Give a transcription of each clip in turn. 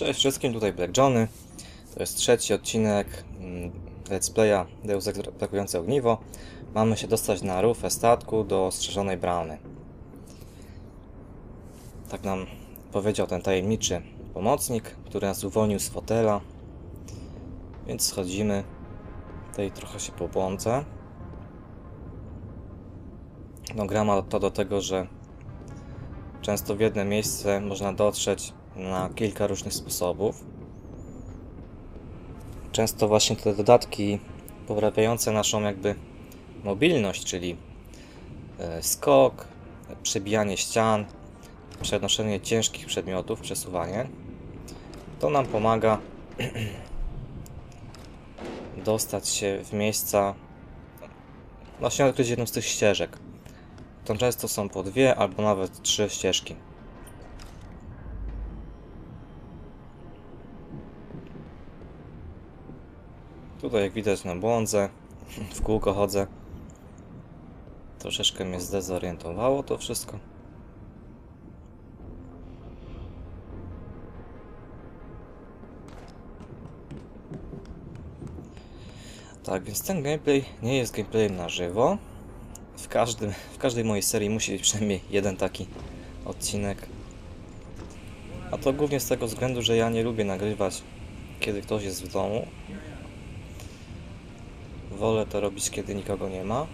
Cześć wszystkim, tutaj Black Johnny. To jest trzeci odcinek mm, Let's Playa Deus Ex Atakujące Ogniwo. Mamy się dostać na rufę statku do ostrzeżonej bramy. Tak nam powiedział ten tajemniczy pomocnik, który nas uwolnił z fotela. Więc schodzimy. Tutaj trochę się pobłądzę. No gra ma to do tego, że często w jedno miejsce można dotrzeć na kilka różnych sposobów. Często właśnie te dodatki poprawiające naszą jakby mobilność, czyli e, skok, przebijanie ścian, przenoszenie ciężkich przedmiotów, przesuwanie, to nam pomaga dostać się w miejsca, właśnie odkryć jedną z tych ścieżek. To często są po dwie albo nawet trzy ścieżki. Tutaj jak widać na błądzę, w kółko chodzę. Troszeczkę mnie zdezorientowało to wszystko. Tak, więc ten gameplay nie jest gameplayem na żywo. W, każdym, w każdej mojej serii musi być przynajmniej jeden taki odcinek. A to głównie z tego względu, że ja nie lubię nagrywać, kiedy ktoś jest w domu. Wolę to robić, kiedy nikogo nie ma.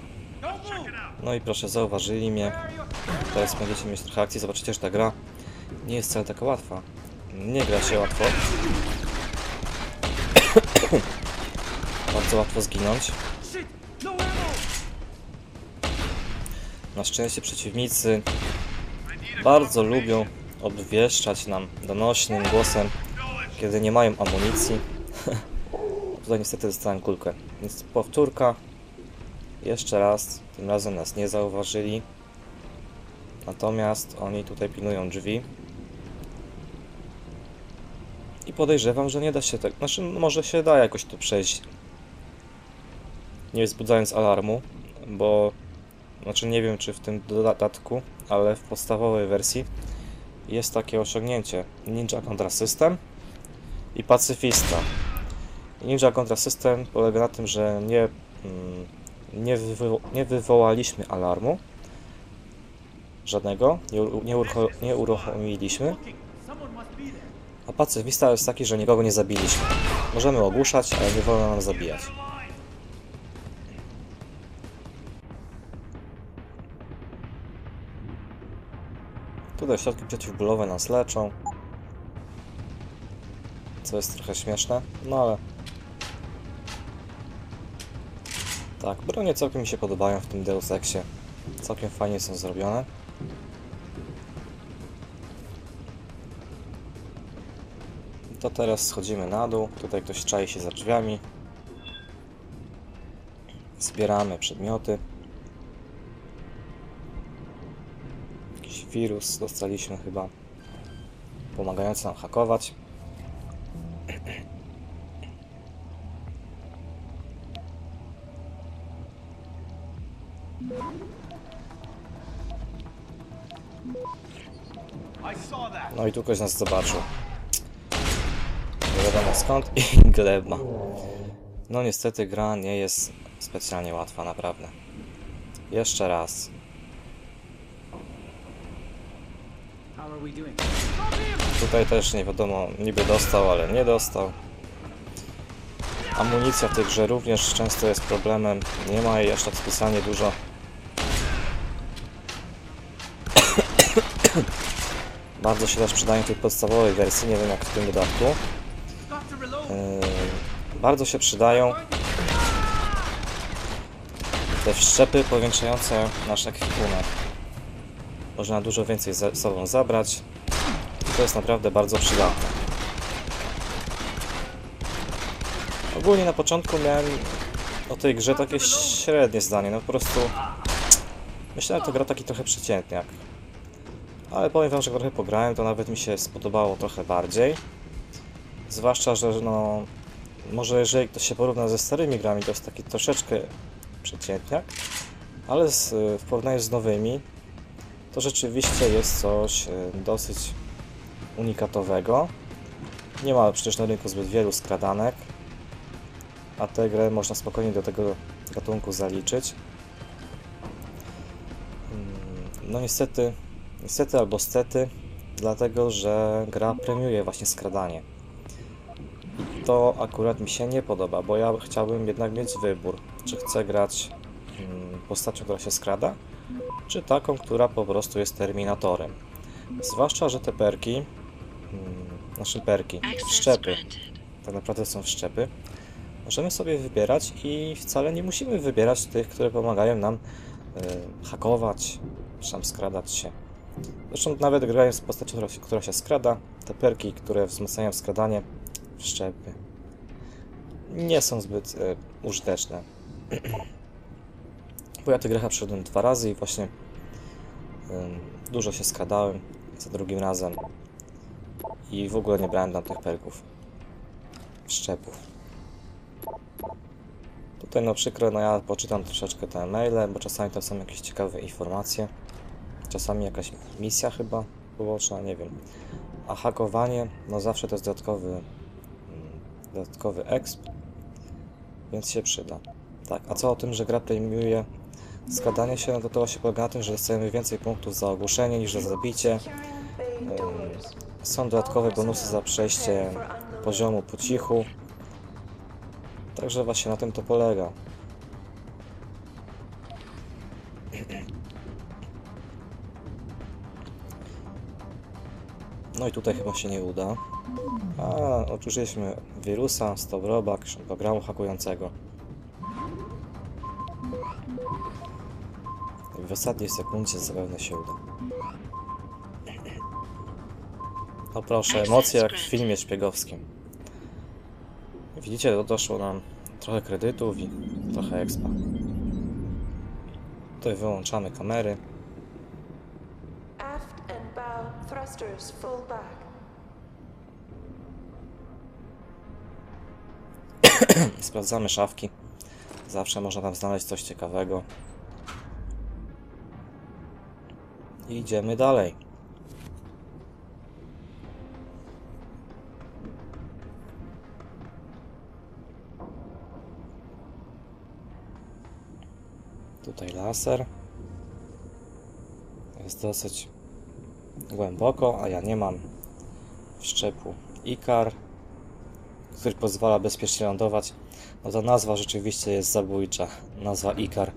No i proszę, zauważyli mnie. Teraz będziecie mieć trochę akcji. Zobaczycie, że ta gra nie jest wcale taka łatwa. Nie gra się łatwo. Bardzo łatwo zginąć. Na szczęście przeciwnicy bardzo lubią obwieszczać nam donośnym głosem, kiedy nie mają amunicji. Tutaj niestety dostałem kulkę. Więc powtórka. Jeszcze raz. Tym razem nas nie zauważyli. Natomiast oni tutaj pilnują drzwi. I podejrzewam, że nie da się tak. Znaczy, może się da jakoś tu przejść. Nie wzbudzając alarmu, bo. Znaczy, nie wiem czy w tym dodatku, ale w podstawowej wersji jest takie osiągnięcie Ninja Contra System i Pacyfista. Ninja Contra System polega na tym, że nie, mm, nie, wywo nie wywołaliśmy alarmu żadnego, nie, nie, nie uruchomiliśmy, a pacyfista jest taki, że nikogo nie zabiliśmy. Możemy ogłuszać, ale nie wolno nam zabijać. Tutaj środki przeciwbólowe nas leczą. Co jest trochę śmieszne, no ale Tak, bronie całkiem mi się podobają w tym Deus Exie. Całkiem fajnie są zrobione. To teraz schodzimy na dół. Tutaj ktoś czai się za drzwiami. Zbieramy przedmioty. Jakiś wirus dostaliśmy chyba. Pomagający nam hakować. No i tu ktoś nas zobaczył. Nie wiadomo skąd i gleba. No niestety gra nie jest specjalnie łatwa, naprawdę. Jeszcze raz. Tutaj też nie wiadomo, niby dostał, ale nie dostał. Amunicja w tej grze również często jest problemem. Nie ma jej aż tak specjalnie dużo. Bardzo się też przydają tej podstawowej wersji, nie wiem jak w tym dodatku. Yy, bardzo się przydają te wszczepy powiększające nasz ekwipunek. Można dużo więcej ze sobą zabrać. To jest naprawdę bardzo przydatne. Ogólnie na początku miałem o tej grze takie średnie zdanie. No po prostu myślałem, że to gra taki trochę przeciętniak. Ale powiem wam, że trochę pograłem, to nawet mi się spodobało trochę bardziej. Zwłaszcza, że no może jeżeli ktoś się porówna ze starymi grami, to jest taki troszeczkę przeciętniak, ale z, w porównaniu z nowymi, to rzeczywiście jest coś e, dosyć unikatowego. Nie ma przecież na rynku zbyt wielu skradanek, a tę grę można spokojnie do tego gatunku zaliczyć. Mm, No niestety, niestety albo stety, dlatego że gra premiuje właśnie skradanie. To akurat mi się nie podoba, bo ja chciałbym jednak mieć wybór, czy chcę grać mm, postacią, która się skrada, czy taką, która po prostu jest terminatorem. Zwłaszcza, że te perki, mm, znaczy perki, szczepy, tak naprawdę są wszczepy, możemy sobie wybierać i wcale nie musimy wybierać tych, które pomagają nam y, hakować, czy tam skradać się. Zresztą nawet grając z postacią, która się, skrada, te perki, które wzmacniają skradanie, wszczepy, nie są zbyt y, użyteczne. Bo ja tę grę przeszedłem dwa razy i właśnie ym, dużo się skradałem za drugim razem i w ogóle nie brałem tam tych perków wszczepów. Tutaj no przykro, no ja poczytam troszeczkę te maile, bo czasami tam są jakieś ciekawe informacje. Czasami jakaś misja chyba poboczna, nie wiem. A hakowanie, no zawsze to jest dodatkowy, mm, dodatkowy exp, więc się przyda. Tak, a co o tym, że gra premiuje składanie się, no to to polega na tym, że dostajemy więcej punktów za ogłuszenie niż za zabicie. Są dodatkowe bonusy za przejście poziomu po cichu. Także właśnie na tym to polega. No i tutaj chyba się nie uda. A, oczywiście wirusa, stop robak, programu hakującego. W ostatniej sekundzie zapewne się uda. No proszę, emocje jak w filmie szpiegowskim. Widzicie, to doszło nam trochę kredytów i trochę expa. Tutaj wyłączamy kamery. Back. Sprawdzamy szafki. Zawsze można tam znaleźć coś ciekawego. Idziemy dalej. Tutaj laser. Jest dosyć głęboko, a ja nie mam wszczepu Ikar który pozwala bezpiecznie lądować. No ta nazwa rzeczywiście jest zabójcza. Nazwa Ikar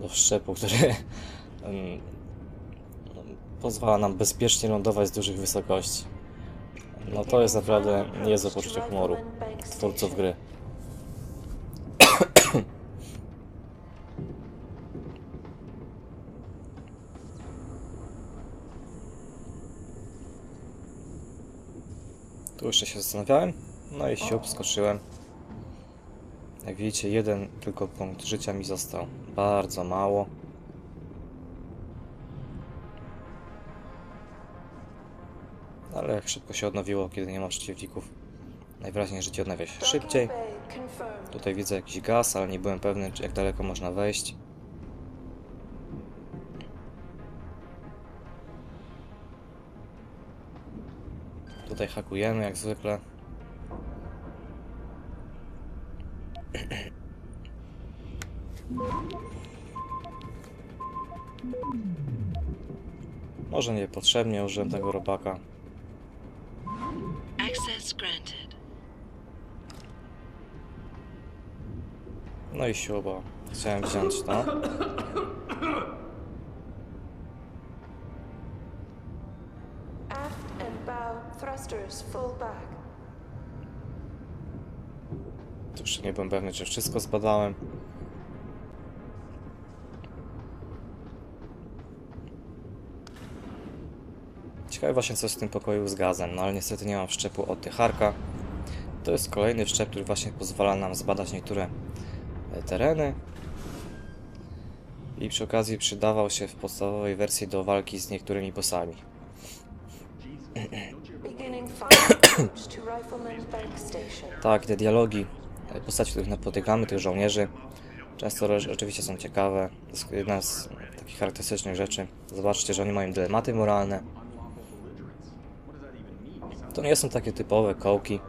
do wszczepu, który em, pozwala nam bezpiecznie lądować z dużych wysokości. No to jest naprawdę niezłe poczucie humoru twórców gry. Tu jeszcze się zastanawiałem. No i siup, skoczyłem. Jak widzicie, jeden tylko punkt życia mi został. Bardzo mało. Ale jak szybko się odnowiło, kiedy nie ma przeciwników. Najwyraźniej życie odnawia się szybciej. Tutaj widzę jakiś gaz, ale nie byłem pewny, jak daleko można wejść. Tutaj hakujemy jak zwykle. Może niepotrzebnie użyłem tego robaka. No i siubo. Chciałem wziąć to. Tu jeszcze nie byłem pewny, czy wszystko zbadałem. Ciekawe właśnie co z tym pokoju z gazem, no ale niestety nie mam wszczepu od tycharka. To jest kolejny wszczep, który właśnie pozwala nam zbadać niektóre e, tereny. I przy okazji przydawał się w podstawowej wersji do walki z niektórymi bossami. To. Tak, te dialogi postaci, których napotykamy, tych żołnierzy, często oczywiście są ciekawe. To jest jedna z takich charakterystycznych rzeczy. Zobaczcie, że oni mają dylematy moralne. To nie są takie typowe kołki.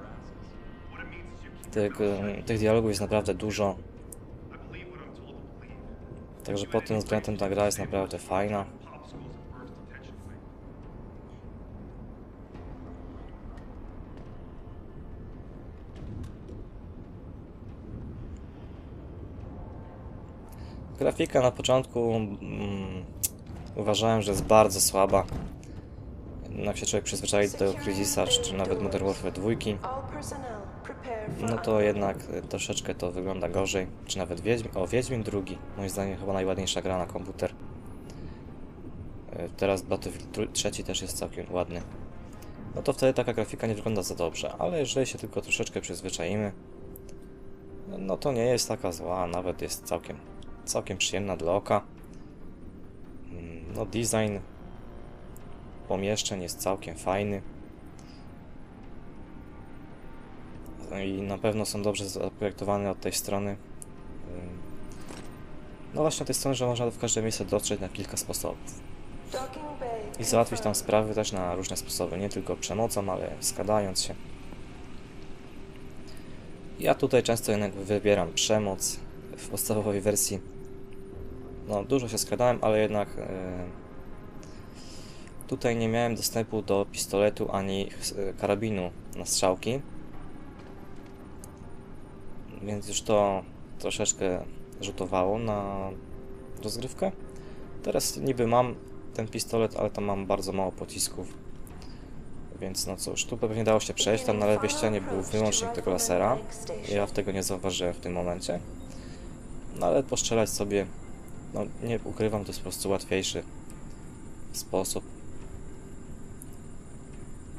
Tych, em, tych dialogów jest naprawdę dużo. Także pod tym względem ta gra jest naprawdę fajna. Grafika na początku mm, uważałem, że jest bardzo słaba. Jak się człowiek przyzwyczai do tego Crysisa, czy, nawet Modern Warfare 2, All personnel, prepare for no to jednak y, troszeczkę to wygląda gorzej. Czy nawet Wiedźmin, o Wiedźmin drugi, moim zdaniem chyba najładniejsza gra na komputer. Y, Teraz Battlefield tr- trzeci też jest całkiem ładny. No to wtedy taka grafika nie wygląda za dobrze, ale jeżeli się tylko troszeczkę przyzwyczaimy, no to nie jest taka zła, nawet jest całkiem, całkiem przyjemna dla oka. Mm, No design pomieszczeń jest całkiem fajny. No i na pewno są dobrze zaprojektowane od tej strony. Ym, No właśnie od tej strony, że można w każde miejsce dotrzeć na kilka sposobów. I załatwić tam sprawy też na różne sposoby, nie tylko przemocą, ale składając się. Ja tutaj często jednak wybieram przemoc w podstawowej wersji. No, dużo się składałem, ale jednak e, tutaj nie miałem dostępu do pistoletu ani e, karabinu na strzałki. Więc już to troszeczkę rzutowało na rozgrywkę. Teraz niby mam ten pistolet, ale tam mam bardzo mało pocisków. Więc no cóż, tu pewnie dało się przejść. Tam na lewej ścianie był wyłącznik tego lasera. Ja w tego nie zauważyłem w tym momencie. No ale postrzelać sobie, no nie ukrywam, to jest po prostu łatwiejszy sposób.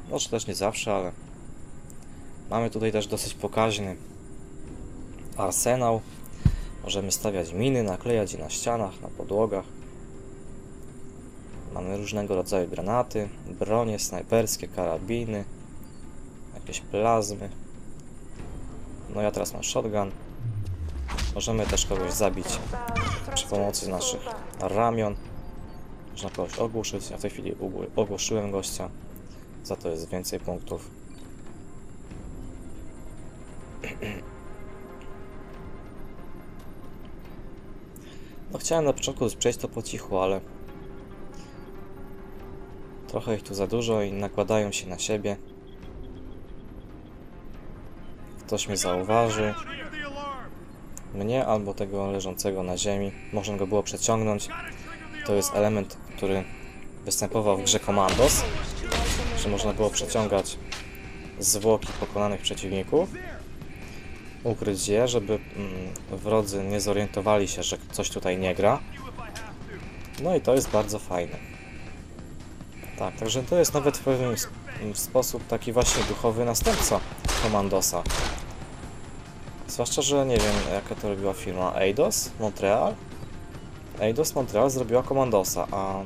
Może też nie zawsze, ale mamy tutaj też dosyć pokaźny arsenał. Możemy stawiać miny, naklejać je na ścianach, na podłogach. Mamy różnego rodzaju granaty, bronie snajperskie, karabiny, jakieś plazmy. No ja teraz mam shotgun. Możemy też kogoś zabić przy pomocy naszych ramion. Można kogoś ogłuszyć. Ja w tej chwili ogłuszyłem gościa. Za to jest więcej punktów. No chciałem na początku przejść to po cichu, ale trochę ich tu za dużo i nakładają się na siebie. Ktoś mnie zauważy. Mnie albo tego leżącego na ziemi. Można go było przeciągnąć. To jest element, który występował w grze Commandos, że można było przeciągać zwłoki pokonanych przeciwników, ukryć je, żeby mm, wrodzy nie zorientowali się, że coś tutaj nie gra. No i to jest bardzo fajne. Tak, także to jest nawet w pewien sposób taki właśnie duchowy następca Commandosa. Zwłaszcza, że nie wiem jaka to robiła firma Eidos Montreal. Eidos Montreal zrobiła Commandosa, a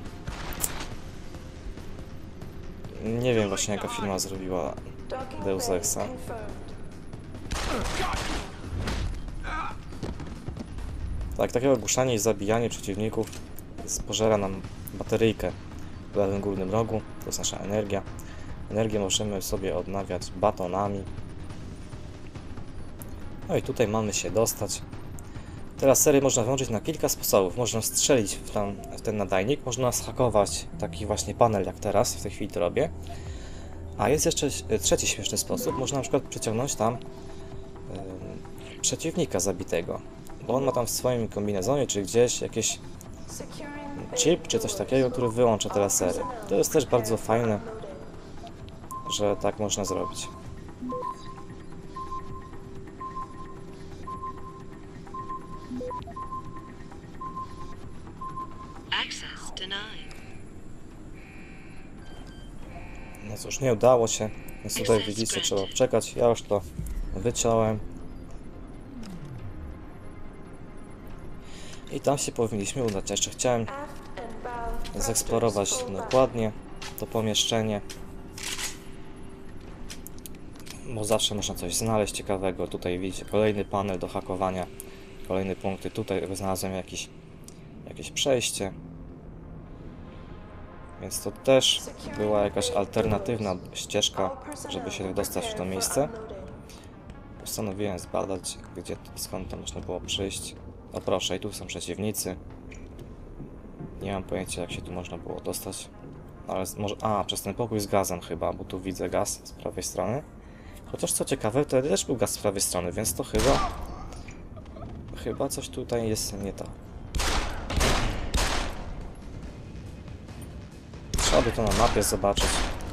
nie wiem właśnie jaka firma zrobiła Deus Exa. Tak, takie ogłuszanie i zabijanie przeciwników spożera nam bateryjkę w lewym górnym rogu. To jest nasza energia. Energię możemy sobie odnawiać batonami. No i tutaj mamy się dostać. Teraz serię można włączyć na kilka sposobów. Można strzelić w, tam, w ten nadajnik, można schakować taki właśnie panel jak teraz, w tej chwili to robię. A jest jeszcze e, trzeci śmieszny sposób. Można na przykład przyciągnąć tam em, przeciwnika zabitego. Bo on ma tam w swoim kombinezonie czy gdzieś jakieś chip czy coś takiego, który wyłącza te lasery. To jest też bardzo fajne, że tak można zrobić. No cóż, nie udało się, więc tutaj widzicie, trzeba czekać. Ja już to wyciąłem. I tam się powinniśmy udać. Jeszcze chciałem zeksplorować dokładnie to pomieszczenie. Bo zawsze można coś znaleźć ciekawego. Tutaj widzicie kolejny panel do hakowania, kolejne punkty. Tutaj znalazłem jakiś, jakieś przejście. Więc to też była jakaś alternatywna ścieżka, żeby się dostać w to miejsce. Postanowiłem zbadać, gdzie, skąd tam można było przyjść. O proszę, i tu są przeciwnicy. Nie mam pojęcia, jak się tu można było dostać. Ale z- może... A, przez ten pokój z gazem chyba, bo tu widzę gaz z prawej strony. Chociaż co ciekawe, wtedy też był gaz z prawej strony, więc to chyba... Chyba coś tutaj jest nie tak. Trzeba by to na mapie zobaczyć.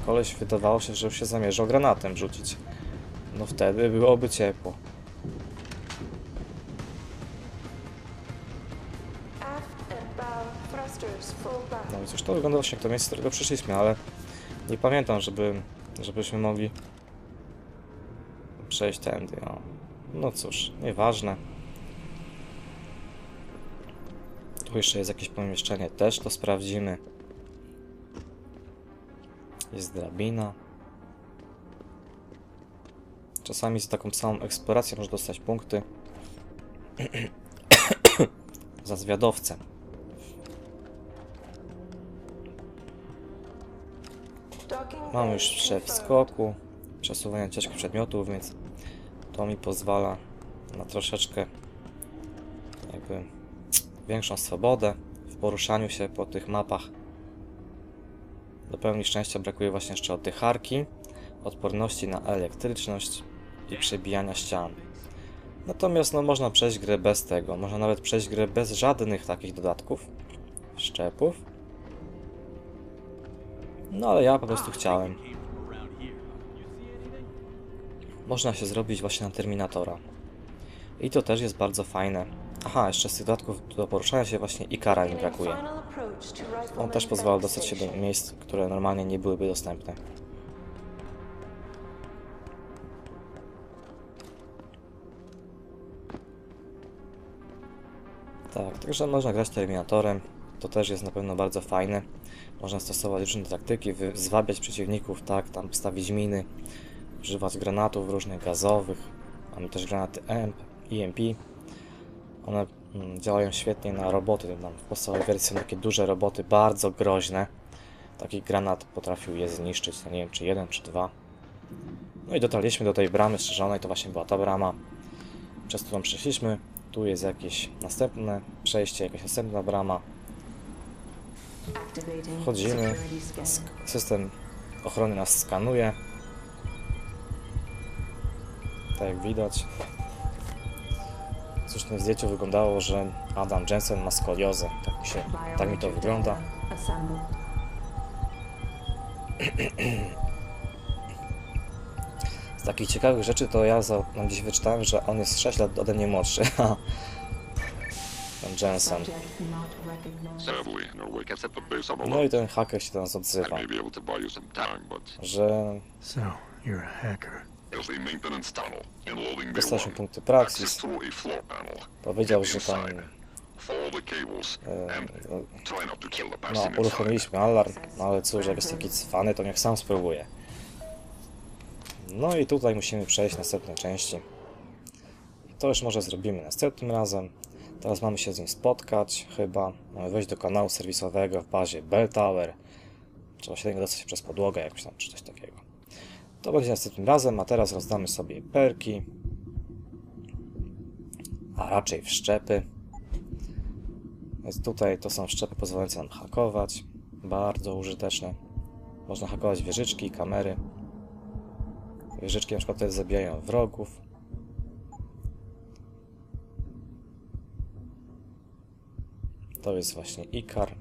Koleś wydawało się, że już się zamierzał granatem rzucić. No wtedy byłoby ciepło. No i cóż, to wyglądało się jak to miejsce, z którego przyszliśmy, ale nie pamiętam, żeby, żebyśmy mogli przejść tędy. No, no cóż, nieważne. Tu jeszcze jest jakieś pomieszczenie, też to sprawdzimy. Jest drabina. Czasami za taką samą eksplorację można dostać punkty. za zwiadowcę. Docking Mam już szef confirmed. skoku, przesuwania ciężkich przedmiotów, więc to mi pozwala na troszeczkę jakby większą swobodę w poruszaniu się po tych mapach. Do pełni szczęścia brakuje właśnie jeszcze oddycharki, odporności na elektryczność i przebijania ścian. Natomiast no, można przejść grę bez tego, można nawet przejść grę bez żadnych takich dodatków, szczepów. No ale ja po prostu chciałem. Można się zrobić właśnie na Terminatora. I to też jest bardzo fajne. Aha, jeszcze z tych dodatków do poruszania się właśnie Ikara mi Beginning brakuje. On też pozwala dostać się do miejsc, które normalnie nie byłyby dostępne. Tak, także można grać Terminatorem. To też jest na pewno bardzo fajne. Można stosować różne taktyki, zwabiać przeciwników, tak, tam stawić miny, używać granatów różnych gazowych. Mamy też granaty EMP, EMP. One mm, działają świetnie na roboty. W podstawowej wersji są takie duże roboty, bardzo groźne. Taki granat potrafił je zniszczyć, no nie wiem czy jeden, czy dwa. No i dotarliśmy do tej bramy strzeżonej, to właśnie była ta brama, przez którą przeszliśmy. Tu jest jakieś następne przejście, jakaś następna brama. Wchodzimy. System ochrony nas skanuje. Tak jak widać. Na zdjęciu wyglądało, że Adam Jensen ma skoliozę. Tak mi, się, tak mi to wygląda. Z takich ciekawych rzeczy to ja za, tam gdzieś wyczytałem, że on jest 6 lat ode mnie młodszy. Ten Jensen. No No i ten haker się do nas odzywa, but że So, you're a hacker. Dostaliśmy punkty panel. Powiedział, że tam e, no, inside. uruchomiliśmy alarm, no ale cóż, jak jest taki cwany, to niech sam spróbuje. No i tutaj musimy przejść następne części. To już może zrobimy następnym razem. Teraz mamy się z nim spotkać, chyba. Mamy wejść do kanału serwisowego w bazie Bell Tower. Trzeba się do niego dostać przez podłogę, jakoś tam, czy coś takiego. To będzie następnym razem, a teraz rozdamy sobie perki. A raczej wszczepy. Więc tutaj to są wszczepy pozwalające nam hakować. Bardzo użyteczne. Można hakować wieżyczki, kamery. Wieżyczki na przykład też zabijają wrogów. To jest właśnie Ikar.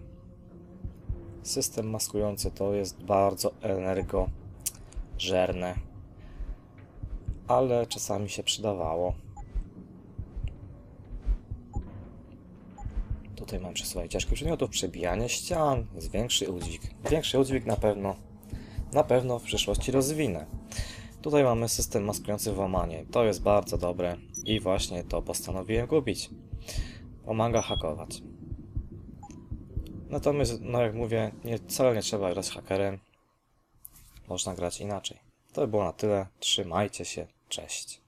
System maskujący to jest bardzo energożerne. Ale czasami się przydawało. Tutaj mam przesuwanie ciężkich przedmiotów, przebijanie ścian, jest większy udźwig. Większy udźwig na pewno, na pewno w przyszłości rozwinę. Tutaj mamy system maskujący włamanie. To jest bardzo dobre i właśnie to postanowiłem kupić. Pomaga hakować. Natomiast, no jak mówię, nie, wcale nie trzeba grać hakerem. Można grać inaczej. To by było na tyle. Trzymajcie się. Cześć.